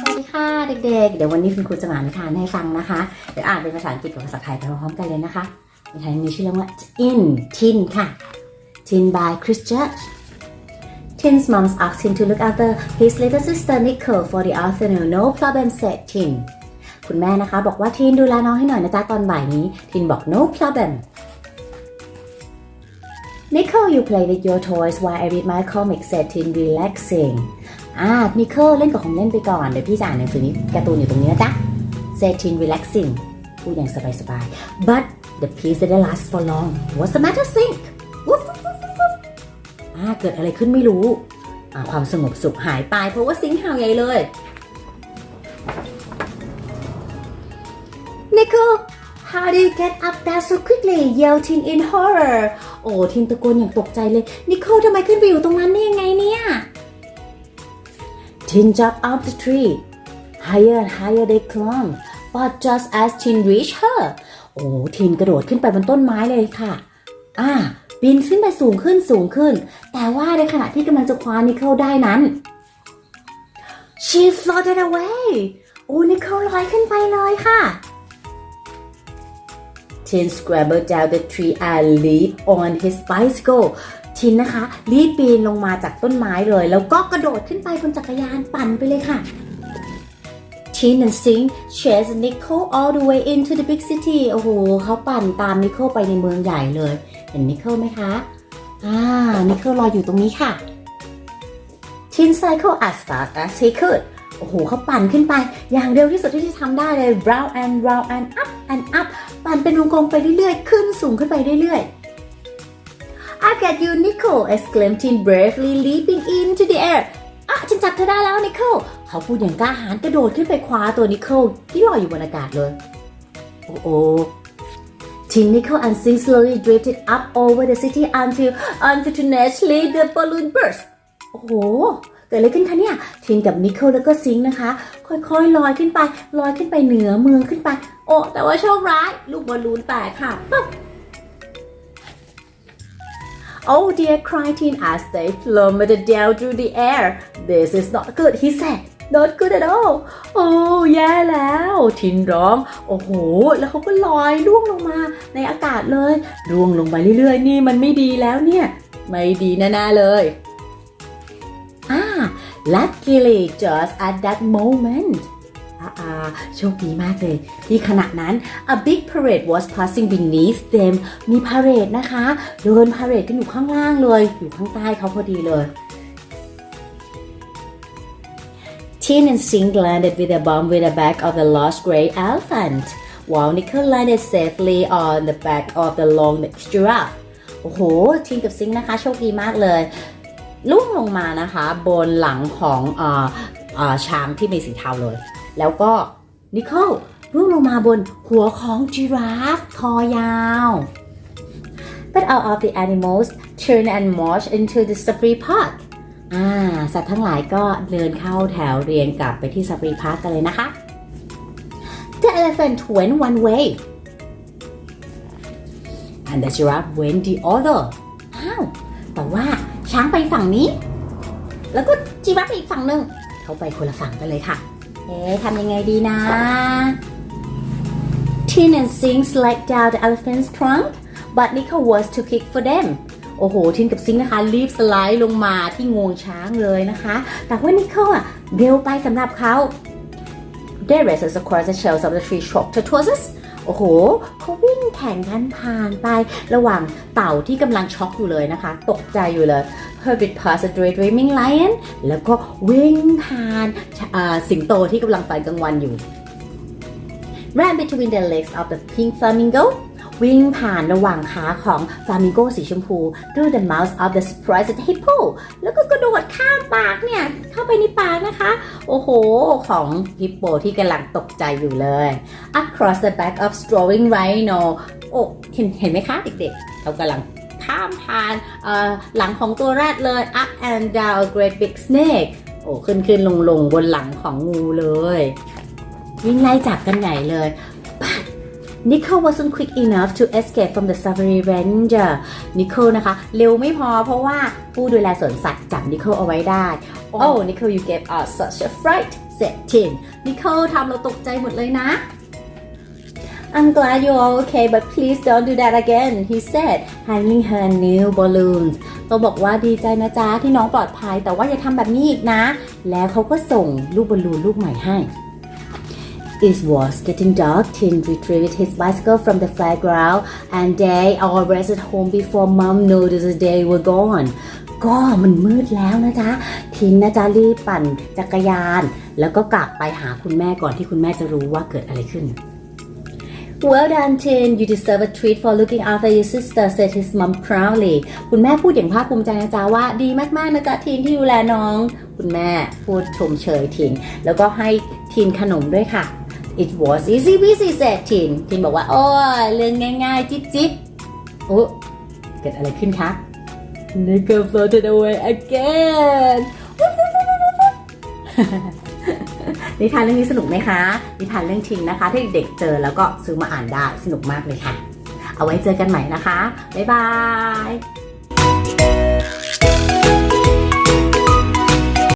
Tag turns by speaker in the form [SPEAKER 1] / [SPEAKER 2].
[SPEAKER 1] สวัสดีค่ะเด็กๆ เดี๋ยววันนี้คุณครูจะมาอ่านนิทานให้ฟังนะคะ เดี๋ยวอ่านเป็นภาษาอังกฤษกับภาษาไทยไปพร้อมกันเลยนะคะนิทานมีชื่อเรื่องว่า In Tin ค่ะ Tin by Chris Judge Tin's mom asked him to look after his little sister Nicole for the afternoon no problem said Tin คุณแม่นะคะ บอกว่าทินดูแลน้องให้หน่อยนะจ๊ะตอนบ่ายนี้ ทินบอก no problem Nicole you play with your toys while I read my comic said Tin relaxing อ่านิเคิลเล่นกับของเล่นไปก่อน เดี๋ยวพี่จะอ่านหนังสือนี้การ์ตูนอยู่ตรงนี้นะจ๊ะ said Tin relaxing พูดอย่างสบายๆ but the piece didn't last for long what's the matter Sink อ่า เกิดอะไรขึ้นไม่รู้ อ่า ความสงบสุขหายไป เพราะว่าซิงค์เห่าใหญ่เลย Nicole how did you get up there so quickly yelled Tin in horror โอ้ทินตะโกนอย่างตกใจเลย นิโคลทำไมขึ้นไปอยู่ตรงนั้นได้ยังไงเนี่ย Tin jumped up the tree. Higher and higher they climbed. But just as Tin reached her, โอ้ทินกระโดดขึ้นไปบนต้นไม้เลยค่ะ อ่าปีนขึ้นไปสูงขึ้นสูงขึ้น แต่ว่าในขณะที่กำลังจะคว้านิโคลได้นั้น she floated away โอ้นิโคลลอยขึ้นไปเลยค่ะ Tin scrambled down the tree and leaped on his bicycle ทินนะคะ รีบปีนลงมาจากต้นไม้เลย แล้วก็กระโดดขึ้นไปบนจักรยานปั่นไปเลยค่ะ Tin and Sing chased Nicole all the way into the big city โอ้โหเขาปั่นตามนิโคลไปในเมืองใหญ่เลย เห็นนิโคลไหมคะ อ่า นิโคลรออยู่ตรงนี้ค่ะ Tin cycle as fast as he could โอ้โหเขาปั่นขึ้นไป อย่างเร็วที่สุดที่จะทำได้เลย round and round and up and up ปั่นเป็นวงกลมไปเรื่อยๆ ขึ้นสูงขึ้นไปเรื่อยๆ I get you Nicole exclaimed Tin bravely leaping into the air อะฉันจับเธอได้แล้วนิโคลเขาพูดอย่างกล้าหาญกระโดดขึ้นไปคว้าตัวนิโคลที่ลอยอยู่บนอากาศเลย โอ้โห Tin, Nicole and Sing slowly drifted up over the city until unfortunately the balloon burst โอ้โห เกิดอะไรขึ้นคะเนี่ยทินกับนิโคลแล้วก็ซิงค์นะคะ ค่อยๆลอยขึ้นไปลอยขึ้นไปเหนือเมืองขึ้นไป โอ้แต่ว่าโชคร้าย ลูกบอลลูนแตกค่ะปั๊บ Oh dear, cried Tin as they plummeted down through the air. This is not good, he said. Not good at all. โอ้แย่แล้ว ทินร้อง โอ้โห แล้วเขาก็ลอยล่วงลงมาในอากาศเลยล่วงลงไปเรื่อยๆ นี่มันไม่ดีแล้วเนี่ย ไม่ดีแน่ๆเลย อ่า luckily just at that moment อ่าอ่าโชคดีมากเลย ที่ขณะนั้น a big parade was passing beneath them มีพาเหรดนะคะ เดินพาเหรดกันอยู่ข้างล่างเลย อยู่ข้างใต้เขาพอดีเลย Tin and Sing landed with a bomb with the back of the lost gray elephant while Nickel landed safely on the back of the long-necked giraffe โอ้โห ทินกับซิงค์นะคะ โชคดีมากเลย ล่วงลงมานะคะ บนหลังของออช้างที่มีสีเทาเลย แล้วก็นิโคลร่วงลงมาบนหัวของจีราฟคอยาว But all of the animals turn and march into the safari park อ่า สัตว์ทั้งหลายก็เดินเข้าแถวเรียงกลับไปที่ safari park กันเลยนะคะ The elephant went one way and the giraffe went the other อ้าวแต่ว่า ช้างไปฝั่งนี้ แล้วก็จีราฟไปอีกฝั่งหนึ่งเขาไปคนละฝั่งกันเลยค่ะ เอ๊ะทำยังไงดีนะ Tin and Sing slid down the elephant's trunk but Nickel was too quick for them โอ้โห ทินกับซิงนะคะ รีบสไลด์ลงมาที่งวงช้างเลยนะคะ แต่ว่านิโคลอะเร็วไปสำหรับเขา They raced across the shells of the tree shocked tortoises โอ้โหเขาวิ่งแข่งกันผ่านไประหว่างเต่าที่กำลังช็อกอยู่เลยนะคะ ตกใจอยู่เลย Herbert passed a daydreaming lion แล้วก็วิ่งผ่านสิงโตที่กำลังฝันกลางวันอยู่ ran between the legs of the pink flamingo วิ่งผ่านระหว่างขาของฟลามิงโกสีชมพู through the mouth of the surprised hippo แล้วก็กระโดดข้ามปากเนี่ย เข้าไปในปากนะคะ โอ้โห ของฮิปโปที่กำลังตกใจอยู่เลย across the back of strolling rhino โอ้เห็นเห็นไหมคะเด็กๆ เขากำลังข้ามผ่านหลังของตัวแรดเลย up and down a great big snake โอ้ขึ้นขึ้นลงลงบนหลังของงูเลย วิ่งไล่จับกันใหญ่เลย ปั๊บ Nico wasn't quick enough to escape from the safari ranger Nico นะคะ เร็วไม่พอเพราะว่าผู้ดูแลสวนสัตว์จับ Nico เอาไว้ได้ Oh Nico you gave us such a fright said Tin Nico ทำเราตกใจหมดเลยนะ I'm glad you're all okay but please don't do that again he said handing her new balloons ก็บอกว่าดีใจนะจ๊ะที่น้องปลอดภัยแต่ว่าอย่าทำแบบนี้อีกนะ แล้วเขาก็ส่งลูกบอลลูนลูกใหม่ให้ It was getting dark. Tin retrieved his bicycle from the playground, and they all rested home before Mom noticed they were gone. ก็มันมืดแล้วนะจ๊ะทินนะจ๊ะรีบปั่นจักรยาน แล้วก็กลับไปหาคุณแม่ก่อนที่คุณแม่จะรู้ว่าเกิดอะไรขึ้น Well done, Tin. You deserve a treat for looking after your sister, said his mom proudly. คุณแม่พูดอย่างภาคภูมิใจนะจ๊ะว่าดีมากๆนะจ๊ะทินที่ดูแลน้อง คุณแม่พูดชมเชยทิน แล้วก็ให้ทินขนมด้วยค่ะ It was easy peasy said Tin ทินบอกว่า โอ้ยเรื่องง่ายๆ จิ๊บจิ๊บโอ้เกิดอะไรขึ้นคะ Nico floated away again นิทานเรื่องนี้สนุกไหมคะ นิทานเรื่องทินนะคะ ที่เด็กเจอแล้วก็ซื้อมาอ่านได้สนุกมากเลยค่ะ เอาไว้เจอกันใหม่นะคะ บ๊ายบาย